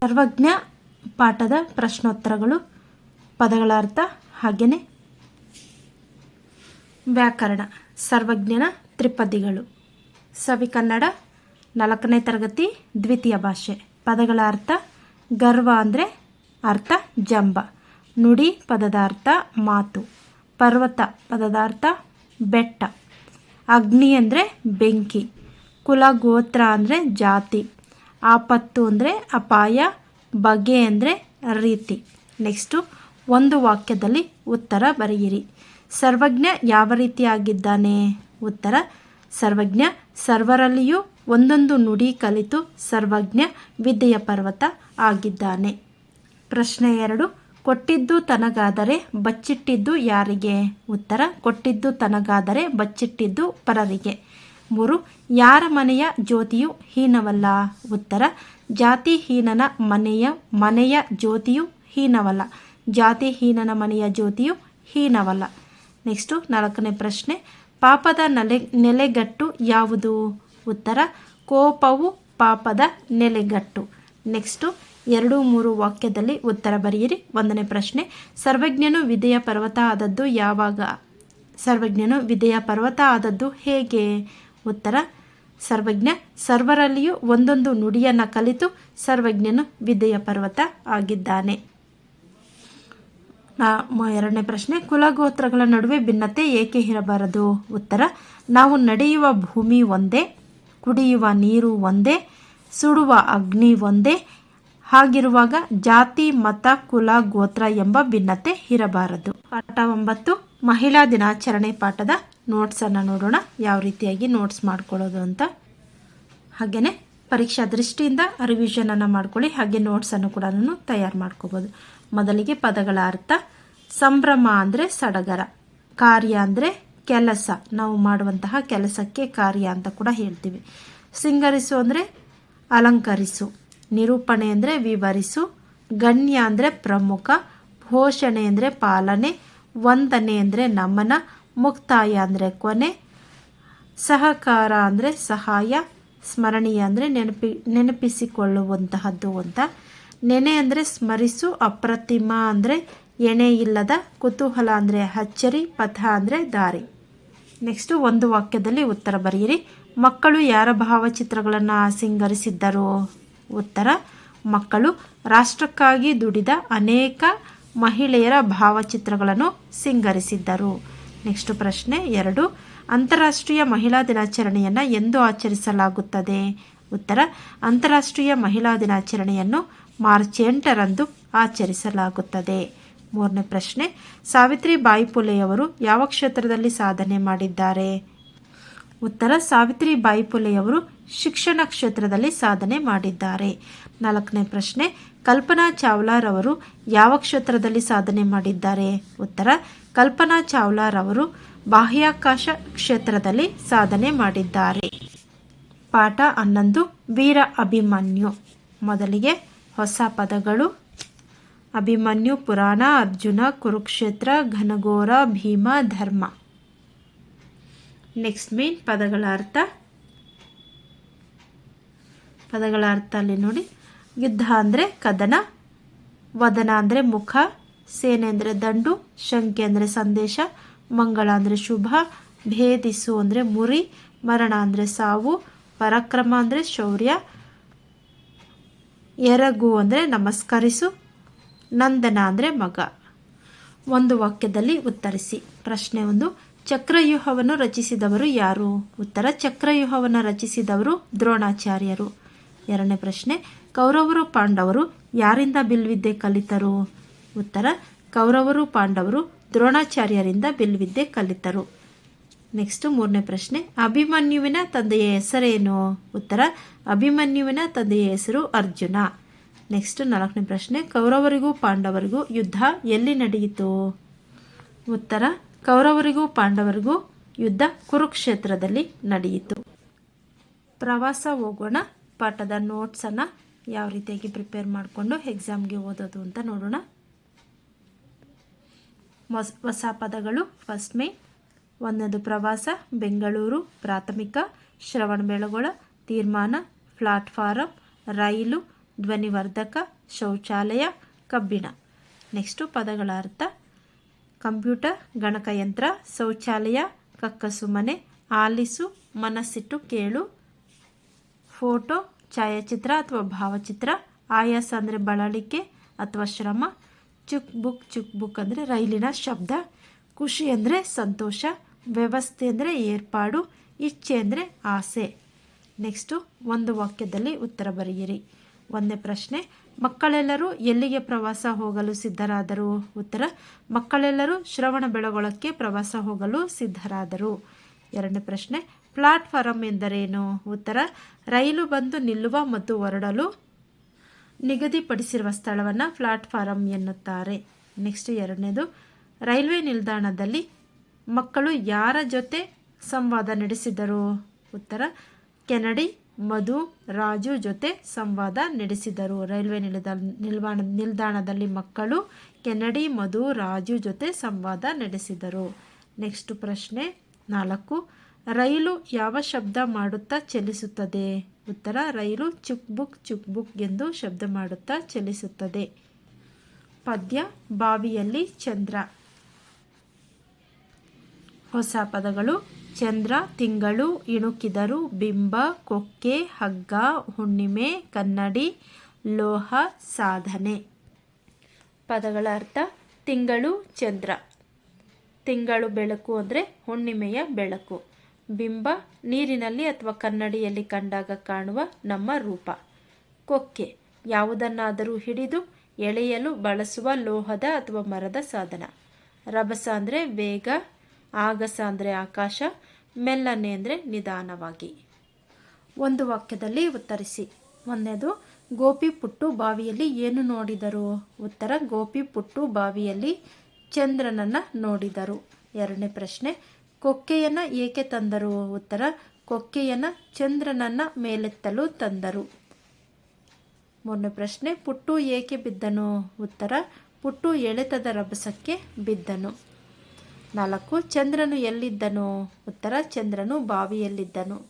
ಸರ್ವಜ್ಞ ಪಾಠದ ಪ್ರಶ್ನೋತ್ತರಗಳು ಪದಗಳ ಅರ್ಥ ಹಾಗೆಯೇ ವ್ಯಾಕರಣ, ಸರ್ವಜ್ಞನ ತ್ರಿಪದಿಗಳು. ಸವಿ ಕನ್ನಡ, ನಾಲ್ಕನೇ ತರಗತಿ, ದ್ವಿತೀಯ ಭಾಷೆ. ಪದಗಳ ಅರ್ಥ ಗರ್ವ ಅಂದರೆ ಅರ್ಥ ಜಂಬ. ನುಡಿ ಪದದ ಅರ್ಥ ಮಾತು. ಪರ್ವತ ಪದದ ಅರ್ಥ ಬೆಟ್ಟ. ಅಗ್ನಿ ಅಂದರೆ ಬೆಂಕಿ. ಕುಲ, ಗೋತ್ರ ಅಂದರೆ ಜಾತಿ. ಆಪತ್ತು ಅಂದರೆ ಅಪಾಯ, ಬಗೆ ಅಂದರೆ ರೀತಿ. ನೆಕ್ಸ್ಟು ಒಂದು ವಾಕ್ಯದಲ್ಲಿ ಉತ್ತರ ಬರೆಯಿರಿ. ಸರ್ವಜ್ಞ ಯಾವ ರೀತಿಯಾಗಿದ್ದಾನೆ? ಉತ್ತರ, ಸರ್ವಜ್ಞ ಸರ್ವರಲ್ಲಿಯೂ ಒಂದೊಂದು ನುಡಿ ಕಲಿತು ಸರ್ವಜ್ಞ ವಿದ್ಯೆಯ ಪರ್ವತ ಆಗಿದ್ದಾನೆ. ಪ್ರಶ್ನೆ ಎರಡು, ಕೊಟ್ಟಿದ್ದು ತನಗಾದರೆ ಬಚ್ಚಿಟ್ಟಿದ್ದು ಯಾರಿಗೆ? ಉತ್ತರ, ಕೊಟ್ಟಿದ್ದು ತನಗಾದರೆ ಬಚ್ಚಿಟ್ಟಿದ್ದು ಪರರಿಗೆ. ಮೂರು, ಯಾರ ಮನೆಯ ಜ್ಯೋತಿಯು ಹೀನವಲ್ಲ? ಉತ್ತರ ಜಾತಿಹೀನನ ಮನೆಯ ಮನೆಯ ಜ್ಯೋತಿಯು ಹೀನವಲ್ಲ. ಜಾತಿಹೀನನ ಮನೆಯ ಜ್ಯೋತಿಯು ಹೀನವಲ್ಲ. ನೆಕ್ಸ್ಟು, ನಾಲ್ಕನೇ ಪ್ರಶ್ನೆ, ಪಾಪದ ನೆಲೆ, ನೆಲೆಗಟ್ಟು ಯಾವುದು? ಉತ್ತರ, ಕೋಪವು ಪಾಪದ ನೆಲೆಗಟ್ಟು. ನೆಕ್ಸ್ಟು, ಎರಡು, ಮೂರು ವಾಕ್ಯದಲ್ಲಿ ಉತ್ತರ ಬರೆಯಿರಿ. ಒಂದನೇ ಪ್ರಶ್ನೆ, ಸರ್ವಜ್ಞನು ವಿದೆಯ ಪರ್ವತ ಆದದ್ದು ಯಾವಾಗ? ಸರ್ವಜ್ಞನು ವಿದೆಯ ಪರ್ವತ ಆದದ್ದು ಹೇಗೆ? ಉತ್ತರ. ಸರ್ವಜ್ಞ, ಸರ್ವರಲ್ಲಿಯೂ ಒಂದೊಂದು ನುಡಿಯನ್ನು ಕಲಿತು ಸರ್ವಜ್ಞನು ವಿದ್ಯೆಯ ಪರ್ವತ ಆಗಿದ್ದಾನೆ. ಎರಡನೇ ಪ್ರಶ್ನೆ, ಕುಲಗೋತ್ರಗಳ ನಡುವೆ ಭಿನ್ನತೆ ಏಕೆ ಇರಬಾರದು? ಉತ್ತರ, ನಾವು ನಡೆಯುವ ಭೂಮಿ ಒಂದೇ, ಕುಡಿಯುವ ನೀರು ಒಂದೇ, ಸುಡುವ ಅಗ್ನಿ ಒಂದೇ, ಹಾಗಿರುವಾಗ ಜಾತಿ, ಮತ, ಕುಲ, ಗೋತ್ರ ಎಂಬ ಭಿನ್ನತೆ ಇರಬಾರದು. ಪಾಠ ಒಂಬತ್ತು. ಮಹಿಳಾ ದಿನಾಚರಣೆ ಪಾಠದ ನೋಟ್ಸನ್ನು ನೋಡೋಣ. ಯಾವ ರೀತಿಯಾಗಿ ನೋಟ್ಸ್ ಮಾಡ್ಕೊಳ್ಳೋದು ಅಂತ. ಹಾಗೆಯೇ ಪರೀಕ್ಷಾ ದೃಷ್ಟಿಯಿಂದ ರಿವಿಷನನ್ನು ಮಾಡ್ಕೊಳ್ಳಿ. ಹಾಗೆ ನೋಟ್ಸನ್ನು ಕೂಡ ತಯಾರು ಮಾಡ್ಕೋಬೋದು. ಮೊದಲಿಗೆ ಪದಗಳ ಅರ್ಥ ಸಂಭ್ರಮ ಅಂದರೆ ಸಡಗರ, ಕಾರ್ಯ ಅಂದರೆ ಕೆಲಸ. ನಾವು ಮಾಡುವಂತಹ ಕೆಲಸಕ್ಕೆ ಕಾರ್ಯ ಅಂತ ಕೂಡ ಹೇಳ್ತೀವಿ. ಸಿಂಗರಿಸು ಅಂದರೆ ಅಲಂಕರಿಸು, ನಿರೂಪಣೆ ಅಂದರೆ ವಿವರಿಸು, ಗಣ್ಯ ಅಂದರೆ ಪ್ರಮುಖ, ಪೋಷಣೆ ಅಂದರೆ ಪಾಲನೆ ವಂದನೆ ಅಂದರೆ ನಮನ, ಮುಕ್ತಾಯ ಅಂದರೆ ಕೊನೆ, ಸಹಕಾರ ಅಂದರೆ ಸಹಾಯ, ಸ್ಮರಣೀಯ ಅಂದರೆ ನೆನಪಿ, ನೆನಪಿಸಿಕೊಳ್ಳುವಂತಹದ್ದು ಅಂತ. ನೆನೆ ಅಂದರೆ ಸ್ಮರಿಸು, ಅಪ್ರತಿಮ ಅಂದರೆ ಎಣೆ ಇಲ್ಲದ, ಕುತೂಹಲ ಅಂದರೆ ಅಚ್ಚರಿ, ಪಥ ಅಂದರೆ ದಾರಿ. ನೆಕ್ಸ್ಟು ಒಂದು ವಾಕ್ಯದಲ್ಲಿ ಉತ್ತರ ಬರೆಯಿರಿ. ಮಕ್ಕಳು ಯಾರ ಭಾವಚಿತ್ರಗಳನ್ನು ಸಿಂಗರಿಸಿದ್ದರು? ಉತ್ತರ, ಮಕ್ಕಳು ರಾಷ್ಟ್ರಕ್ಕಾಗಿ ದುಡಿದ ಅನೇಕ ಮಹಿಳೆಯರ ಭಾವಚಿತ್ರಗಳನ್ನು ಸಿಂಗರಿಸಿದ್ದರು. ನೆಕ್ಸ್ಟ್ ಪ್ರಶ್ನೆ ಎರಡು. ಅಂತಾರಾಷ್ಟ್ರೀಯ ಮಹಿಳಾ ದಿನಾಚರಣೆಯನ್ನು ಎಂದು ಆಚರಿಸಲಾಗುತ್ತದೆ. ಉತ್ತರ. ಅಂತಾರಾಷ್ಟ್ರೀಯ ಮಹಿಳಾ ದಿನಾಚರಣೆಯನ್ನು ಮಾರ್ಚ್ ಎಂಟರಂದು ಆಚರಿಸಲಾಗುತ್ತದೆ. ಮೂರನೇ ಪ್ರಶ್ನೆ. ಸಾವಿತ್ರಿ ಬಾಯಿ ಪುಲೆಯವರು ಯಾವ ಕ್ಷೇತ್ರದಲ್ಲಿ ಸಾಧನೆ ಮಾಡಿದ್ದಾರೆ? ಉತ್ತರ. ಸಾವಿತ್ರಿ ಬಾಯಿ ಪುಲೆಯವರು ಶಿಕ್ಷಣ ಕ್ಷೇತ್ರದಲ್ಲಿ ಸಾಧನೆ ಮಾಡಿದ್ದಾರೆ. ನಾಲ್ಕನೇ ಪ್ರಶ್ನೆ. ಕಲ್ಪನಾ ಚಾವ್ಲಾರವರು ಯಾವ ಕ್ಷೇತ್ರದಲ್ಲಿ ಸಾಧನೆ ಮಾಡಿದ್ದಾರೆ? ಉತ್ತರ, ಕಲ್ಪನಾ ಚಾವ್ಲಾರವರು ಬಾಹ್ಯಾಕಾಶ ಕ್ಷೇತ್ರದಲ್ಲಿ ಸಾಧನೆ ಮಾಡಿದ್ದಾರೆ. ಪಾಠ ಹನ್ನೊಂದು, ವೀರ ಅಭಿಮನ್ಯು. ಮೊದಲಿಗೆ ಹೊಸ ಪದಗಳು. ಅಭಿಮನ್ಯು ಪುರಾಣ, ಅರ್ಜುನ, ಕುರುಕ್ಷೇತ್ರ, ಘನಘೋರ, ಭೀಮ, ಧರ್ಮ. ನೆಕ್ಸ್ಟ್ ಮೇನ್ ಪದಗಳ ಅರ್ಥ. ಪದಗಳ ಅರ್ಥ ಅಲ್ಲಿ ನೋಡಿ. ಯುದ್ಧ ಅಂದರೆ ಕದನ, ವದನ ಅಂದರೆ ಮುಖ, ಸೇನೆ ಅಂದರೆ ದಂಡು, ಶಂಕೆ ಅಂದರೆ ಸಂದೇಶ, ಮಂಗಳ ಅಂದರೆ ಶುಭ ಭೇದಿಸು ಅಂದರೆ ಮುರಿ, ಮರಣ ಅಂದರೆ ಸಾವು, ಪರಾಕ್ರಮ ಅಂದರೆ ಶೌರ್ಯ, ಎರಗು ಅಂದರೆ ನಮಸ್ಕರಿಸು, ನಂದನ ಅಂದರೆ ಮಗ. ಒಂದು ವಾಕ್ಯದಲ್ಲಿ ಉತ್ತರಿಸಿ. ಪ್ರಶ್ನೆ ಒಂದು, ಚಕ್ರವ್ಯೂಹವನ್ನು ರಚಿಸಿದವರು ಯಾರು? ಉತ್ತರ, ಚಕ್ರವ್ಯೂಹವನ್ನು ರಚಿಸಿದವರು ದ್ರೋಣಾಚಾರ್ಯರು. ಎರಡನೇ ಪ್ರಶ್ನೆ ಕೌರವರು ಪಾಂಡವರು ಯಾರಿಂದ ಬಿಲ್ವಿದ್ಯೆ ಕಲಿತರು? ಉತ್ತರ, ಕೌರವರು ಪಾಂಡವರು ದ್ರೋಣಾಚಾರ್ಯರಿಂದ ಬಿಲ್ವಿದ್ಯೆ ಕಲಿತರು. ನೆಕ್ಸ್ಟ್ ಮೂರನೇ ಪ್ರಶ್ನೆ, ಅಭಿಮನ್ಯುವಿನ ತಂದೆಯ ಹೆಸರೇನು? ಉತ್ತರ, ಅಭಿಮನ್ಯುವಿನ ತಂದೆಯ ಹೆಸರು ಅರ್ಜುನ. ನೆಕ್ಸ್ಟ್ ನಾಲ್ಕನೇ ಪ್ರಶ್ನೆ, ಕೌರವರಿಗೂ ಪಾಂಡವರಿಗೂ ಯುದ್ಧ ಎಲ್ಲಿ ನಡೆಯಿತು? ಉತ್ತರ, ಕೌರವರಿಗೂ ಪಾಂಡವರಿಗೂ ಯುದ್ಧ ಕುರುಕ್ಷೇತ್ರದಲ್ಲಿ ನಡೆಯಿತು. ಪ್ರವಾಸ ಹೋಗೋಣ, ಪಾಠದ ನೋಟ್ಸನ್ನು ಯಾವ ರೀತಿಯಾಗಿ ಪ್ರಿಪೇರ್ ಮಾಡಿಕೊಂಡು ಎಕ್ಸಾಮ್ಗೆ ಓದೋದು ಅಂತ ನೋಡೋಣ. ಹೊಸ ಪದಗಳು ಫಸ್ಟ್ ಮೇ ಒಂದೊಂದು ಪ್ರವಾಸ, ಬೆಂಗಳೂರು, ಪ್ರಾಥಮಿಕ, ಶ್ರವಣ ಬೆಳಗೊಳ ತೀರ್ಮಾನ ಪ್ಲಾಟ್ಫಾರಂ ರೈಲು, ಧ್ವನಿವರ್ಧಕ, ಶೌಚಾಲಯ, ಕಬ್ಬಿಣ. ನೆಕ್ಸ್ಟು ಪದಗಳ ಅರ್ಥ, ಕಂಪ್ಯೂಟರ್, ಗಣಕಯಂತ್ರ, ಶೌಚಾಲಯ, ಕಕ್ಕಸು ಮನೆ, ಆಲಿಸು, ಮನಸ್ಸಿಟ್ಟು ಕೇಳು ಫೋಟೋ ಛಾಯಾಚಿತ್ರ ಅಥವಾ ಭಾವಚಿತ್ರ, ಆಯಾಸ ಅಂದರೆ ಬಳಲಿಕೆ ಅಥವಾ ಶ್ರಮ, ಚುಕ್ ಬುಕ್ ಚುಕ್ ಬುಕ್ ಅಂದರೆ ರೈಲಿನ ಶಬ್ದ, ಖುಷಿ ಅಂದರೆ ಸಂತೋಷ, ವ್ಯವಸ್ಥೆ ಅಂದರೆ ಏರ್ಪಾಡು, ಇಚ್ಛೆ ಅಂದರೆ ಆಸೆ. ನೆಕ್ಸ್ಟು ಒಂದು ವಾಕ್ಯದಲ್ಲಿ ಉತ್ತರ ಬರೆಯಿರಿ. ಒಂದನೇ ಪ್ರಶ್ನೆ, ಮಕ್ಕಳೆಲ್ಲರೂ ಎಲ್ಲಿಗೆ ಪ್ರವಾಸ ಹೋಗಲು ಸಿದ್ಧರಾದರು? ಉತ್ತರ, ಮಕ್ಕಳೆಲ್ಲರೂ ಶ್ರವಣ ಬೆಳಗೊಳಕ್ಕೆ ಪ್ರವಾಸ ಹೋಗಲು ಸಿದ್ಧರಾದರು. ಎರಡನೇ ಪ್ರಶ್ನೆ ಪ್ಲಾಟ್ಫಾರಂ ಎಂದರೇನು? ಉತ್ತರ, ರೈಲು ಬಂದು ನಿಲ್ಲುವ ಮತ್ತು ಹೊರಡಲು ನಿಗದಿಪಡಿಸಿರುವ ಸ್ಥಳವನ್ನು ಪ್ಲಾಟ್ಫಾರಂ ಎನ್ನುತ್ತಾರೆ. ನೆಕ್ಸ್ಟ್ ಎರಡನೇದು, ರೈಲ್ವೆ ನಿಲ್ದಾಣದಲ್ಲಿ ಮಕ್ಕಳು ಯಾರ ಜೊತೆ ಸಂವಾದ ನಡೆಸಿದರು? ಉತ್ತರ, ಕೆನಡಿ, ಮಧು, ರಾಜು ಜೊತೆ ಸಂವಾದ ನಡೆಸಿದರು. ರೈಲ್ವೆ ನಿಲ್ದಾಣ ನಿಲ್ದಾಣ ನಿಲ್ದಾಣದಲ್ಲಿ ಮಕ್ಕಳು, ಕೆನಡಿ, ಮಧು, ರಾಜು ಜೊತೆ ಸಂವಾದ ನಡೆಸಿದರು. ನೆಕ್ಸ್ಟ್ ಪ್ರಶ್ನೆ ನಾಲ್ಕು ರೈಲು ಯಾವ ಶಬ್ದ ಮಾಡುತ್ತಾ ಚಲಿಸುತ್ತದೆ? ಉತ್ತರ, ರೈಲು ಚುಕ್ ಬುಕ್ ಚುಕ್ ಬುಕ್ ಎಂದು ಶಬ್ದ ಮಾಡುತ್ತಾ ಚಲಿಸುತ್ತದೆ. ಪದ್ಯ, ಬಾವಿಯಲ್ಲಿ ಚಂದ್ರ. ಹೊಸ ಪದಗಳು, ಚಂದ್ರ, ತಿಂಗಳು, ಇಣುಕಿದರು, ಬಿಂಬ, ಕೊಕ್ಕೆ, ಹಗ್ಗ, ಹುಣ್ಣಿಮೆ, ಕನ್ನಡಿ, ಲೋಹ, ಸಾಧನೆ. ಪದಗಳ ಅರ್ಥ, ತಿಂಗಳು, ಚಂದ್ರ. ತಿಂಗಳು ಬೆಳಕು ಅಂದರೆ ಹುಣ್ಣಿಮೆಯ ಬೆಳಕು. ಬಿಂಬ ನೀರಿನಲ್ಲಿ ಅಥವಾ ಕನ್ನಡಿಯಲ್ಲಿ ಕಂಡಾಗ ಕಾಣುವ ನಮ್ಮ ರೂಪ. ಕೊಕ್ಕೆ ಯಾವುದನ್ನಾದರೂ ಹಿಡಿದು ಎಳೆಯಲು ಬಳಸುವ ಲೋಹದ ಅಥವಾ ಮರದ ಸಾಧನ. ರಭಸ ಅಂದರೆ ವೇಗ, ಆಗಸ ಅಂದರೆ ಆಕಾಶ, ಮೆಲ್ಲನೆ ಅಂದರೆ ನಿಧಾನವಾಗಿ. ಒಂದು ವಾಕ್ಯದಲ್ಲಿ ಉತ್ತರಿಸಿ. ಒಂದನೇದು, ಗೋಪಿ ಪುಟ್ಟು ಬಾವಿಯಲ್ಲಿ ಏನು ನೋಡಿದರು? ಉತ್ತರ, ಗೋಪಿ ಪುಟ್ಟು ಬಾವಿಯಲ್ಲಿ ಚಂದ್ರನನ್ನು ನೋಡಿದರು. ಎರಡನೇ ಪ್ರಶ್ನೆ ಕೊಕ್ಕೆಯನ್ನು ಏಕೆ ತಂದರು ಉತ್ತರ, ಕೊಕ್ಕೆಯನ್ನು ಚಂದ್ರನನ್ನು ಮೇಲೆತ್ತಲು ತಂದರು. ಮೊನ್ನೆ ಪ್ರಶ್ನೆ, ಪುಟ್ಟು ಏಕೆ ಬಿದ್ದನು? ಉತ್ತರ, ಪುಟ್ಟು ಎಳೆತದ ರಭಸಕ್ಕೆ ಬಿದ್ದನು. ನಾಲ್ಕು, ಚಂದ್ರನು ಎಲ್ಲಿದ್ದನು? ಉತ್ತರ, ಚಂದ್ರನು ಬಾವಿಯಲ್ಲಿದ್ದನು.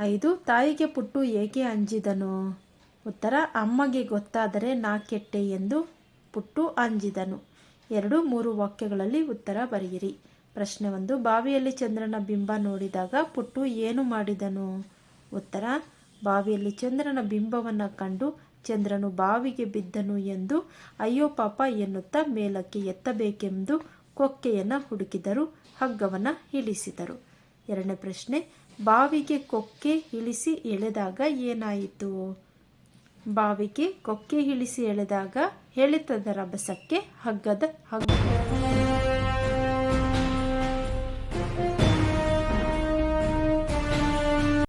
ಐದು, ತಾಯಿಗೆ ಪುಟ್ಟು ಏಕೆ ಅಂಜಿದನು? ಉತ್ತರ, ಅಮ್ಮಗೆ ಗೊತ್ತಾದರೆ ನಾ ಕೆಟ್ಟೆ ಎಂದು ಪುಟ್ಟು ಅಂಜಿದನು. ಎರಡು, ಮೂರು ವಾಕ್ಯಗಳಲ್ಲಿ ಉತ್ತರ ಬರೆಯಿರಿ. ಪ್ರಶ್ನೆ ಒಂದು, ಬಾವಿಯಲ್ಲಿ ಚಂದ್ರನ ಬಿಂಬ ನೋಡಿದಾಗ ಪುಟ್ಟು ಏನು ಮಾಡಿದನು? ಉತ್ತರ, ಬಾವಿಯಲ್ಲಿ ಚಂದ್ರನ ಬಿಂಬವನ್ನು ಕಂಡು ಚಂದ್ರನು ಬಾವಿಗೆ ಬಿದ್ದನು ಎಂದು ಅಯ್ಯೋ ಪಾಪ ಎನ್ನುತ್ತಾ ಮೇಲಕ್ಕೆ ಎತ್ತಬೇಕೆಂದು ಕೊಕ್ಕೆಯನ್ನು ಹುಡುಕಿದರು, ಹಗ್ಗವನ್ನು ಇಳಿಸಿದರು. ಎರಡನೇ ಪ್ರಶ್ನೆ, ಬಾವಿಗೆ ಕೊಕ್ಕೆ ಇಳಿಸಿ ಎಳೆದಾಗ ಏನಾಯಿತು? ಬಾವಿಗೆ ಕೊಕ್ಕೆ ಇಳಿಸಿ ಎಳೆದಾಗ ಎಳೆತದ ರಭಸಕ್ಕೆ ಹಗ್ಗದ ಹಗ್ಗ